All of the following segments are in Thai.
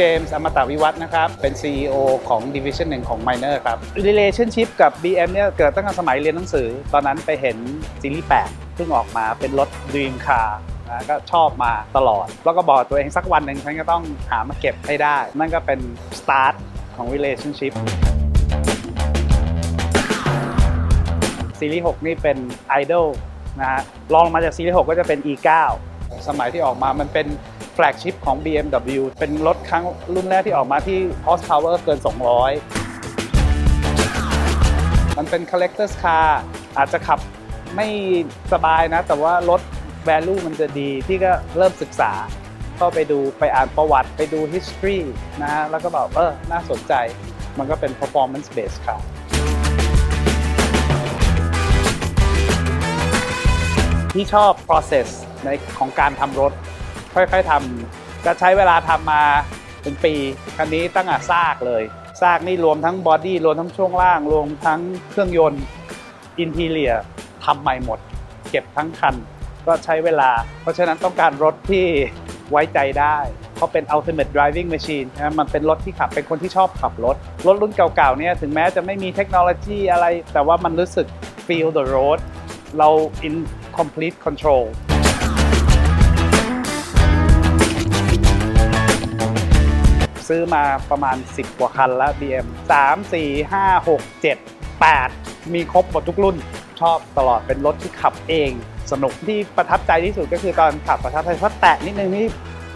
เจมส์อมตะวิวัฒนะครับ เป็น CEO ของ Division หนึ่งของ Miner ครับ Relationship กับ BM เนี่ยเกิดตั้งแต่สมัยเรียนหนังสือ ตอนนั้นไปเห็นซีรีส์8เพิ่งออกมาเป็นรถ Dream Car นะก็ชอบมาตลอด แล้วก็บอกตัวเองสักวันหนึ่งฉันก็ต้องหามาเก็บให้ได้ นั่นก็เป็น start ของ relationship ซีรีส์6นี่เป็น Idol นะฮะรองลงมาจากซีรีส์6ก็จะเป็น E9 สมัยที่ออกมามันเป็นแฟลกชิพของ BMW เป็นรถครั้งรุ่นแรกที่ออกมาที่ horsepower เกิน 200 มันเป็น collector's car อาจจะขับไม่สบายนะ แต่ว่ารถ value มันจะดีที่ก็เริ่มศึกษาเข้าไปดูไปอ่านประวัติไปดู history นะฮะแล้วก็แบบเออ น่าสนใจ มันก็เป็น performance based car ที่ชอบ process ในของการทำรถ ค่อยๆทำก็ใช้เวลาทำมาเป็นปี คันนี้ตั้งแต่ซากเลย ซากนี่รวมทั้งบอดี้รวมทั้งช่วงล่าง รวมทั้งเครื่องยนต์อินทีเลียทำใหม่หมด เก็บทั้งคัน ก็ใช้เวลา เพราะฉะนั้นต้องการรถที่ไว้ใจได้เขาเป็น ultimate driving machine นะมันเป็นรถที่ขับ เป็นคนที่ชอบขับรถ รถรุ่นเก่าๆ เนี่ย ถึงแม้จะไม่มีเทคโนโลยีอะไร แต่ว่ามันรู้สึก feel the road เรา in complete control ซื้อมาประมาณ 10 กว่าคันแล้ว BM 3 4 5 6 7 8 มีครบหมดทุกรุ่น ชอบตลอดเป็นรถที่ขับเอง สนุกที่ประทับใจที่สุดก็คือตอนขับประทับใจเพราะแตะนิดนึงนี่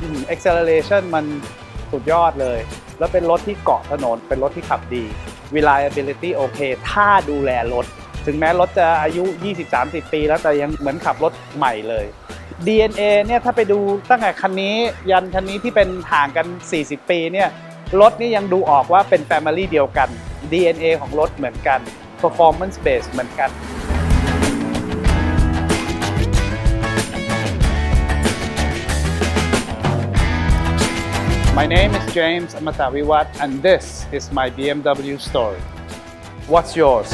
อืม acceleration มันสุดยอดเลย แล้วเป็นรถที่เกาะถนน เป็นรถที่ขับดี reliability โอเค ถ้าดูแลรถ ถึงแม้รถจะอายุ 20-30 ปี แล้วแต่ยังเหมือนขับรถใหม่เลย DNA เนี่ยถ้าไปดูตั้งแต่คันนี้ยันคันนี้ที่เป็นห่างกัน 40 ปีเนี่ยรถนี่ยังดูออกว่าเป็น Family เดียวกัน DNA ของรถเหมือนกัน Performance base เหมือนกัน My name is James Amatawiwat and this is my BMW story. What's yours?